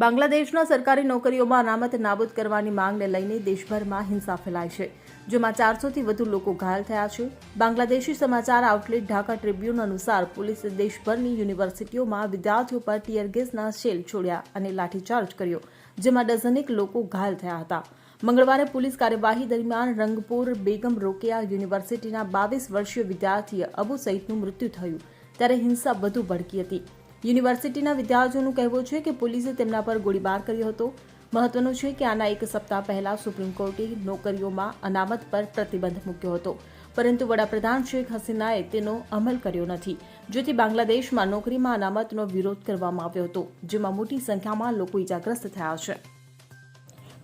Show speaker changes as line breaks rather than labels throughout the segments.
બાંગ્લાદેશના સરકારી નોકરીઓમાં અનામત નાબૂદ કરવાની માંગને લઈને દેશભરમાં હિંસા ફેલાઈ છે, જેમાં ચારસોથી વધુ લોકો ઘાયલ થયા છે. બાંગ્લાદેશી સમાચાર આઉટલેટ ઢાકા ટ્રિબ્યુન અનુસાર પોલીસે દેશભરની યુનિવર્સિટીઓમાં વિદ્યાર્થીઓ પર ટીયર ગેસના શેલ છોડ્યા અને લાઠીચાર્જ કર્યો, જેમાં ડઝનેક લોકો ઘાયલ થયા હતા. મંગળવારે પોલીસ કાર્યવાહી દરમિયાન રંગપુર બેગમ રોકેયા યુનિવર્સિટીના બાવીસ વર્ષીય વિદ્યાર્થી અબુ સઈદનું મૃત્યુ થયું, ત્યારે હિંસા વધુ ભડકી હતી. યુનિવર્સિટીના વિદ્યાર્થીઓનું કહેવું છે કે પોલીસે તેમના પર ગોળીબાર કર્યો હતો. મહત્વનું છે કે આના એક સપ્તાહ પહેલા સુપ્રીમ કોર્ટે નોકરીઓમાં અનામત પર પ્રતિબંધ મૂક્યો હતો. પરંતુ વડાપ્રધાન શેખ હસીનાએ તેનો અમલ કર્યો નથી. જેથી બાંગ્લાદેશમાં નોકરીમાં અનામતનો વિરોધ કરવામાં આવ્યો હતો, જેમાં મોટી સંખ્યામાં લોકો ઇજાગ્રસ્ત થયા છે.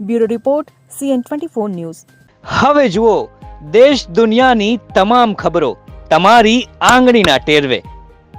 Bureau report, CN twenty four news.
હવે જુઓ, દેશ દુનિયાની તમામ ખબરો તમારી આંગળીના ટેરવે.